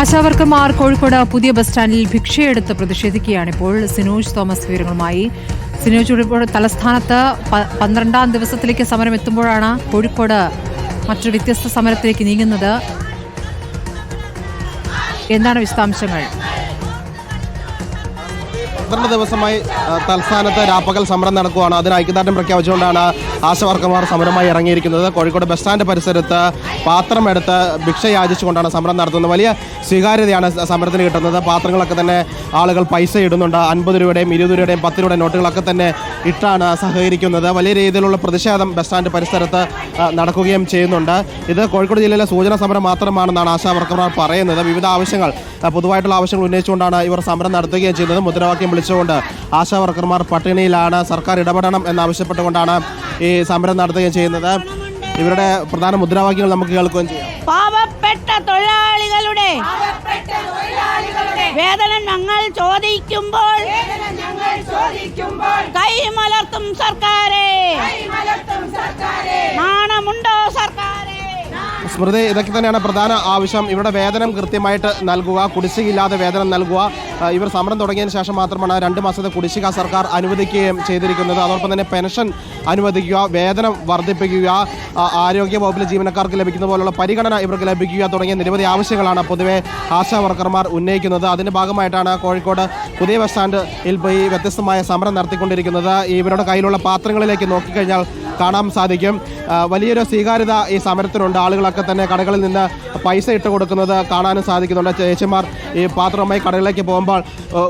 ആശാവർക്കർമാർ കോഴിക്കോട് പുതിയ ബസ് സ്റ്റാൻഡിൽ ഭിക്ഷയെടുത്ത് പ്രതിഷേധിക്കുകയാണ്. ഇപ്പോൾ സിനോജ് തോമസ് വിവരങ്ങളുമായി. സിനോജ് തലസ്ഥാനത്ത് പന്ത്രണ്ടാം ദിവസത്തിലേക്ക് സമരം എത്തുമ്പോഴാണ് കോഴിക്കോട് മറ്റൊരു വ്യത്യസ്ത സമരത്തിലേക്ക് നീങ്ങുന്നത്. എന്താണ് വിശദാംശങ്ങൾ? പന്ത്രണ്ട് ദിവസമായി തലസ്ഥാനത്ത് രാപ്പകൽ സമരം നടക്കുകയാണ്. അതിന് ഐക്യദാർഢ്യം പ്രഖ്യാപിച്ചുകൊണ്ടാണ് ആശാവർക്കർമാർ സമരമായി ഇറങ്ങിയിരിക്കുന്നത്. കോഴിക്കോട് ബസ് സ്റ്റാൻഡ് പരിസരത്ത് പാത്രമെടുത്ത് ഭിക്ഷ യാചിച്ചുകൊണ്ടാണ് സമരം നടത്തുന്നത്. വലിയ സ്വീകാര്യതയാണ് സമരത്തിന് കിട്ടുന്നത്. പാത്രങ്ങളൊക്കെ തന്നെ ആളുകൾ പൈസ ഇടുന്നുണ്ട്. അൻപത് രൂപയുടെയും ഇരുപത് രൂപയുടെയും പത്ത് രൂപയുടെ നോട്ടുകളൊക്കെ തന്നെ ഇട്ടാണ് സഹകരിക്കുന്നത്. വലിയ രീതിയിലുള്ള പ്രതിഷേധം ബസ് സ്റ്റാൻഡ് പരിസരത്ത് നടക്കുകയും ചെയ്യുന്നുണ്ട്. ഇത് കോഴിക്കോട് ജില്ലയിലെ സൂചന സമരം മാത്രമാണെന്നാണ് ആശാവർക്കർമാർ പറയുന്നത്. വിവിധ ആവശ്യങ്ങൾ പൊതുവായിട്ടുള്ള ആവശ്യങ്ങൾ ഉന്നയിച്ചുകൊണ്ടാണ് ഇവർ സമരം നടത്തുകയും ചെയ്യുന്നത്. മുദ്രാവാക്യം വിളിച്ചുകൊണ്ട് ആശാ വർക്കർമാർ പട്ടിണിയിലാണ് സർക്കാർ ഇടപെടണം എന്നാവശ്യപ്പെട്ടുകൊണ്ടാണ് ഈ സമരം നടത്തുകയും ചെയ്യുന്നത്. ഇവരുടെ പ്രധാന മുദ്രാവാക്യങ്ങൾ നമുക്ക് കേൾക്കുകയും ചെയ്യാം. പാവപ്പെട്ട തൊഴിലാളികളുടെ വേതനം ഞങ്ങൾ ചോദിക്കുമ്പോൾ കൈമലർത്തും സർക്കാരെ. നാണമുണ്ടോ സർക്കാരെ. സ്മൃതി ഇതൊക്കെ തന്നെയാണ് പ്രധാന ആവശ്യം. ഇവരുടെ വേതനം കൃത്യമായിട്ട് നൽകുക കുടിശ്ശികയില്ലാതെ വേതനം നൽകുക. ഇവർ സമരം തുടങ്ങിയതിന് ശേഷം മാത്രമാണ് രണ്ട് മാസത്തെ കുടിശ്ശിക സർക്കാർ അനുവദിക്കുകയും ചെയ്തിരിക്കുന്നത്. അതോടൊപ്പം തന്നെ പെൻഷൻ അനുവദിക്കുക വേതനം വർദ്ധിപ്പിക്കുക ആരോഗ്യ വകുപ്പിലെ ജീവനക്കാർക്ക് ലഭിക്കുന്ന പോലുള്ള പരിഗണന ഇവർക്ക് ലഭിക്കുക തുടങ്ങിയ നിരവധി ആവശ്യങ്ങളാണ് പൊതുവെ ആശാ വർക്കർമാർ ഉന്നയിക്കുന്നത്. അതിന്റെ ഭാഗമായിട്ടാണ് കോഴിക്കോട് പുതിയ ബസ് സ്റ്റാൻഡിൽ പോയി വ്യത്യസ്തമായ സമരം നടത്തിക്കൊണ്ടിരിക്കുന്നത്. ഇവരുടെ കയ്യിലുള്ള പാത്രങ്ങളിലേക്ക് നോക്കിക്കഴിഞ്ഞാൽ കാണാൻ സാധിക്കും. വലിയൊരു സ്വീകാര്യത ഈ സമരത്തിനുണ്ട്. ആളുകളൊക്കെ തന്നെ കടകളിൽ നിന്ന് പൈസ ഇട്ട് കൊടുക്കുന്നത് കാണാനും സാധിക്കുന്നുണ്ട്. ചേച്ചിമാർ ഈ പാത്രമായി കടകളിലേക്ക് പോകുമ്പോൾ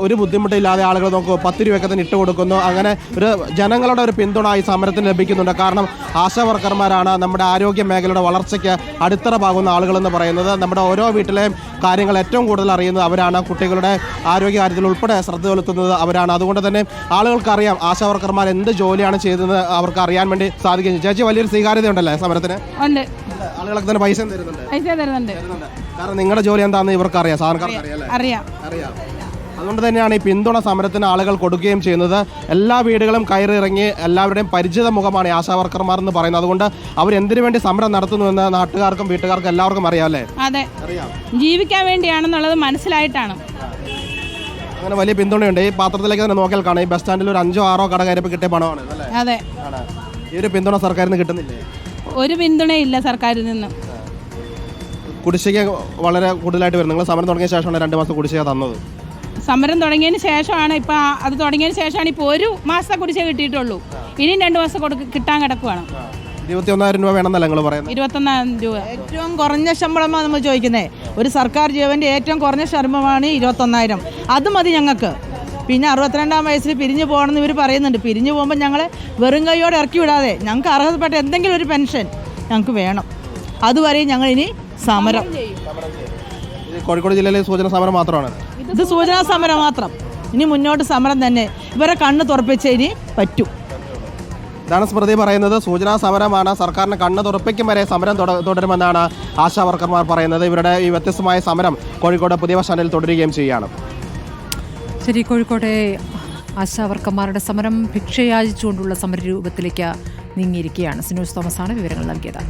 ഒരു ബുദ്ധിമുട്ടില്ലാതെ ആളുകൾ നമുക്ക് പത്ത് രൂപയൊക്കെ തന്നെ ഇട്ട് കൊടുക്കുന്നു. അങ്ങനെ ഒരു ജനങ്ങളുടെ ഒരു പിന്തുണ ഈ സമരത്തിന് ലഭിക്കുന്നുണ്ട്. കാരണം ആശാ വർക്കർമാരാണ് നമ്മുടെ ആരോഗ്യ മേഖലയുടെ വളർച്ചയ്ക്ക് അടിത്തറ പാകുന്ന ആളുകളെന്ന് പറയുന്നത്. നമ്മുടെ ഓരോ വീട്ടിലെയും കാര്യങ്ങൾ ഏറ്റവും കൂടുതൽ അറിയുന്നത് അവരാണ്. കുട്ടികളുടെ ആരോഗ്യ കാര്യത്തിൽ ഉൾപ്പെടെ ശ്രദ്ധ ചെലുത്തുന്നത് അവരാണ്. അതുകൊണ്ട് തന്നെ ആളുകൾക്കറിയാം ആശാ വർക്കർമാർ എന്ത് ജോലിയാണ് ചെയ്തത് അവർക്ക് അറിയാൻ വേണ്ടി സാധിക്കും ചേച്ചി വലിയൊരു സ്വീകാര്യത ഉണ്ടല്ലേ സമരത്തിന്? ഉണ്ട്. ആളുകളൊക്കെ തന്നെ പൈസ തരുന്നുണ്ട്. പൈസ തരുന്നുണ്ട്. തരുന്നുണ്ട്. കാരണം നിങ്ങളുടെ ജോലി എന്താണെന്ന് ഇവർക്ക് അറിയാം. സാറിന് അറിയാം അല്ലേ? അറിയാം. അറിയാം. അതുകൊണ്ട് തന്നെയാണ് ഈ പിന്തുണ സമരത്തിന് ആളുകൾ കൊടുക്കുകയും ചെയ്യുന്നത്. എല്ലാ വീടുകളും കയറിയിറങ്ങി എല്ലാവരുടെയും പരിചിത മുഖമാണ് ഈ ആശാ വർക്കർമാർ എന്ന് പറയുന്നത്. അതുകൊണ്ട് അവർ എന്തിനു വേണ്ടി സമരം നടത്തുന്നുവെന്ന് നാട്ടുകാർക്കും വീട്ടുകാർക്കും എല്ലാവർക്കും അറിയാം അല്ലേ? അതെ. അറിയാം. ജീവിക്കാൻ വേണ്ടിയാണെന്നുള്ളത് മനസ്സിലായിട്ടാണ്. അങ്ങനെ വലിയ പിന്തുണയുണ്ട്. ഈ പാത്രത്തിലേക്ക് തന്നെ നോക്കിയാൽ കാണാം. ഈ ബസ് സ്റ്റാൻഡിൽ ഒരു അഞ്ചോ ആറോ കട കയറിപ്പോ കിട്ടിയ പണമാണ്. അല്ലേ? അതെ. ആണ്. ഈ ഒരു പിന്തുണ സർക്കാരിൽ നിന്ന് കിട്ടുന്നില്ലേ? ഒരു പിന്തുണയില്ല സർക്കാരിൽ നിന്ന്. കുടിശ്ശിക വളരെ കൂടുതലായിട്ട് വരും നിങ്ങൾ സമരം തുടങ്ങിയ ശേഷമാണ് രണ്ട് മാസം കുടിശ്ശിക തന്നത്. സമരം തുടങ്ങിയതിന് ശേഷമാണ് ഇപ്പം അത് തുടങ്ങിയതിന് ശേഷമാണ് ഇപ്പോൾ ഒരു മാസത്തെ കുടിശ്ശിക കിട്ടിയിട്ടുള്ളൂ. ഇനിയും രണ്ട് മാസം കൊടുക്ക കിട്ടാൻ കിടക്കുവാണ്. ഇരുപത്തി ഒന്നായിരം രൂപ വേണമെന്നല്ല നിങ്ങൾ പറയുന്നത്? ഇരുപത്തൊന്നായിരം രൂപ. ഏറ്റവും കുറഞ്ഞ ശമ്പളമാണ് നമ്മൾ ചോദിക്കുന്നത് ഒരു സർക്കാർ ജീവന്റെ ഏറ്റവും കുറഞ്ഞ ശമ്പളമാണ് ഇരുപത്തൊന്നായിരം. അത് മതി ഞങ്ങൾക്ക്. പിന്നെ അറുപത്തിരണ്ടാം വയസ്സിൽ പിരിഞ്ഞു പോകണമെന്ന് ഇവർ പറയുന്നുണ്ട്. പിരിഞ്ഞു പോകുമ്പോൾ ഞങ്ങൾ വെറും കൈയോടെ ഇറക്കി വിടാതെ ഞങ്ങൾക്ക് അർഹതപ്പെട്ട എന്തെങ്കിലും ഒരു പെൻഷൻ ഞങ്ങൾക്ക് വേണം. അതുവരെ ഞങ്ങൾ ഇനി സമരം കോഴിക്കോട് ജില്ലയിലെ സൂചന സമരം മാത്രമാണ്. ഇത് സൂചനാ സമരം മാത്രം. ഇനി മുന്നോട്ട് സമരം തന്നെ. ഇവരെ കണ്ണ് തുറപ്പിച്ചേ ഇനി പറ്റൂ. ഇതാണ് സ്മൃതി പറയുന്നത്. സൂചനാ സമരമാണ്. സർക്കാരിന് കണ്ണ് തുറപ്പിക്കും വരെ സമരം തുട- തുടരുമെന്നാണ് ആശാ വർക്കർമാർ പറയുന്നത്. ഇവരുടെ ഈ വ്യത്യസ്തമായ സമരം കോഴിക്കോട് പുതിയ ബസ് സ്റ്റാൻഡിൽ തുടരുകയും ചെയ്യുകയാണ്. ശരി കോഴിക്കോട്ടെ. ആശാവർക്കന്മാരുടെ സമരം ഭിക്ഷയാചിച്ചുകൊണ്ടുള്ള സമരരൂപത്തിലേക്ക് നീങ്ങിയിരിക്കുകയാണ്. സിനോസ് തോമസാണ് വിവരങ്ങൾ നൽകിയത്.